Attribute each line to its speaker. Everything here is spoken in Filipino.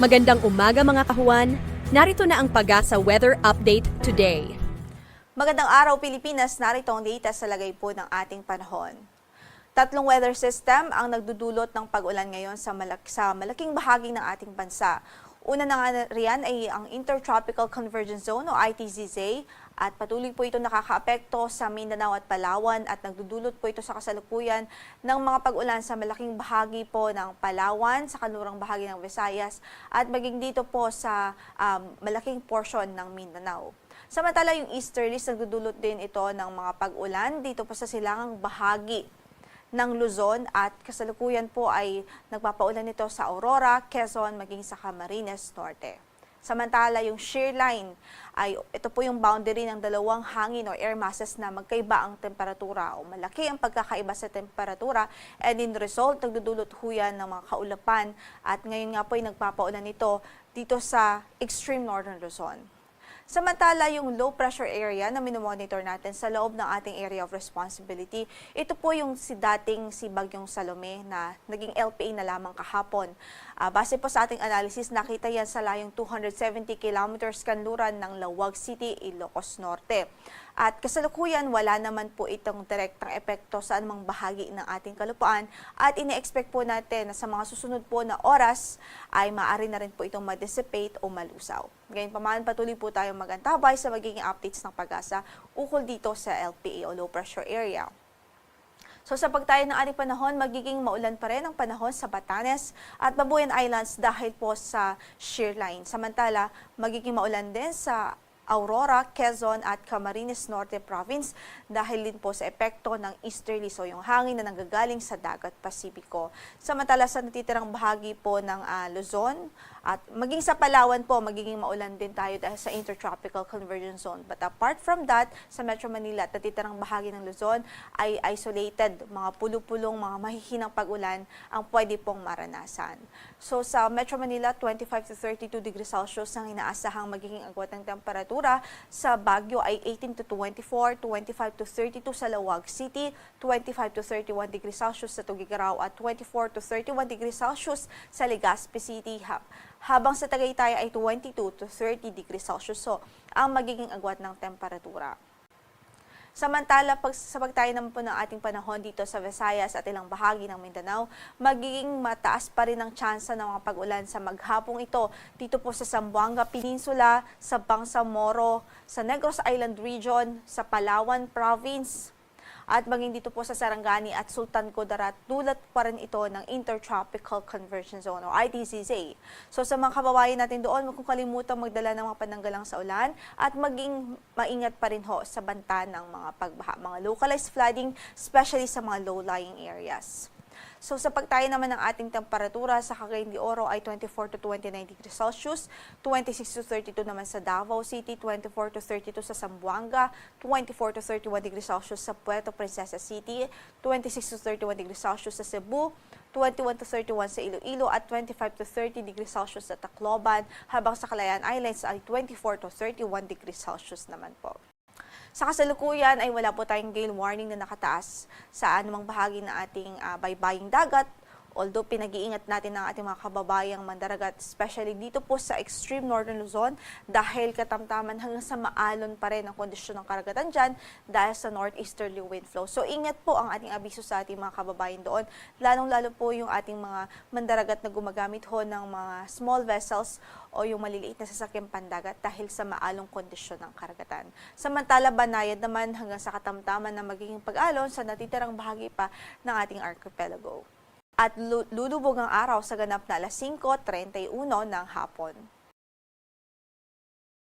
Speaker 1: Magandang umaga mga kahuan. Narito na ang Pagasa Weather Update today.
Speaker 2: Magandang araw Pilipinas, narito ang data sa lagay po ng ating panahon. Tatlong weather system ang nagdudulot ng pag-ulan ngayon sa, malak- sa malaking bahagi ng ating bansa. Una na nga riyan ay ang Intertropical Convergence Zone o ITZZ at patuloy po ito nakakaapekto sa Mindanao at Palawan at nagdudulot po ito sa kasalukuyan ng mga pag-ulan sa malaking bahagi po ng Palawan, sa kanurang bahagi ng Visayas at maging dito po sa um, malaking portion ng Mindanao. Samantala yung easterlies nagdudulot din ito ng mga pag-ulan dito po sa silangang bahagi ng Luzon at kasalukuyan po ay nagpapaulan ito sa Aurora, Quezon, maging sa Camarines Norte. Samantala, yung shear line ay ito po yung boundary ng dalawang hangin o air masses na magkaiba ang temperatura o malaki ang pagkakaiba sa temperatura and in result, nagdudulot huyan ng mga kaulapan at ngayon nga po ay nagpapaulan ito dito sa extreme northern Luzon. Samantala, yung low pressure area na minomonitor natin sa loob ng ating area of responsibility, ito po yung si dating si Bagyong Salome na naging LPA na lamang kahapon. Ah, base po sa ating analysis, nakita yan sa layong 270 kilometers kanluran ng Lawag City, Ilocos Norte. At kasalukuyan, wala naman po itong direktang epekto sa anumang bahagi ng ating kalupaan at ine-expect po natin na sa mga susunod po na oras ay maaari na rin po itong ma-dissipate o malusaw. Ngayon pa man, patuloy po tayong magantabay sa magiging updates ng pag-asa ukol dito sa LPA o low pressure area. So sa pagtayo ng ating panahon, magiging maulan pa rin ang panahon sa Batanes at Babuyan Islands dahil po sa shear line. Samantala, magiging maulan din sa Aurora, Quezon at Camarines Norte Province dahil din po sa epekto ng easterly so yung hangin na nanggagaling sa dagat Pasipiko. Samantala sa natitirang bahagi po ng ah, Luzon at maging sa Palawan po magiging maulan din tayo dahil sa intertropical convergence zone. But apart from that, sa Metro Manila at natitirang bahagi ng Luzon ay isolated, mga pulo-pulong, mga mahihinang pag-ulan ang pwede pong maranasan. So sa Metro Manila, 25 to 32 degrees Celsius ang inaasahang magiging agwat ng temperatura. Sa Baguio ay 18 to 24, 25 to 32 sa Lawag City, 25 to 31 degrees Celsius sa Tugigaraw at 24 to 31 degrees Celsius sa Legazpi City. Ha- habang sa Tagaytay ay 22 to 30 degrees Celsius. So, ang magiging agwat ng temperatura. Samantala, pag, sa pagtayo naman po ng ating panahon dito sa Visayas at ilang bahagi ng Mindanao, magiging mataas pa rin ang tsansa ng mga pag-ulan sa maghapong ito dito po sa Zamboanga Peninsula, sa Bangsamoro, sa Negros Island Region, sa Palawan Province, at maging dito po sa Sarangani at Sultan Kudarat, dulot pa rin ito ng Intertropical Convergence Zone o ITCZ. So sa mga kababayan natin doon, huwag kalimutan magdala ng mga pananggalang sa ulan at maging maingat pa rin ho sa banta ng mga pagbaha, mga localized flooding, especially sa mga low-lying areas. So sa pagtayo naman ng ating temperatura sa Cagayan de Oro ay 24 to 29 degrees Celsius, 26 to 32 naman sa Davao City, 24 to 32 sa Zamboanga, 24 to 31 degrees Celsius sa Puerto Princesa City, 26 to 31 degrees Celsius sa Cebu, 21 to 31 sa Iloilo at 25 to 30 degrees Celsius sa Tacloban, habang sa Calayan Islands ay 24 to 31 degrees Celsius naman po. Sa kasalukuyan ay wala po tayong gale warning na nakataas sa anumang bahagi ng ating ah, baybaying dagat. Although pinag-iingat natin ang ating mga kababayang mandaragat, especially dito po sa extreme northern Luzon dahil katamtaman hanggang sa maalon pa rin ang kondisyon ng karagatan dyan dahil sa northeasterly wind flow. So ingat po ang ating abiso sa ating mga kababayan doon, lalong-lalo po yung ating mga mandaragat na gumagamit ho ng mga small vessels o yung maliliit na sasakyang pandagat dahil sa maalong kondisyon ng karagatan. Samantala, banayad naman hanggang sa katamtaman na magiging pag-alon sa natitirang bahagi pa ng ating archipelago. At lu- lulubog ang araw sa ganap na alas 5.31 ng hapon.